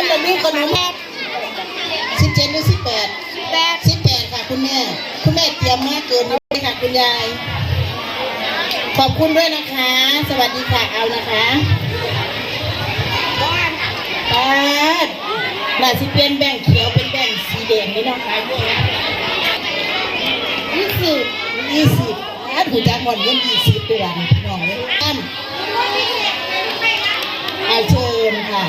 นแล้วลูกขนมสิบเจ็ดหรือสิบแปดแปดสิบแปดค่ะคุณแม่ คุณแม่เตรียมมากเกินด้วยค่ะคุณยาย ขอบคุณด้วยนะคะ สวัสดีค่ะเอานะคะปาดน่าสิเปลี่ยนแบ่งค์เขียวเป็นแบ่งค์สีแดงนี่เนาะคะยี่สิบยี่สิบปาดหูจักหมดเงินยี่สิบตัวนี่พี่น้องเลยอ้ำ อาเชิญค่ะ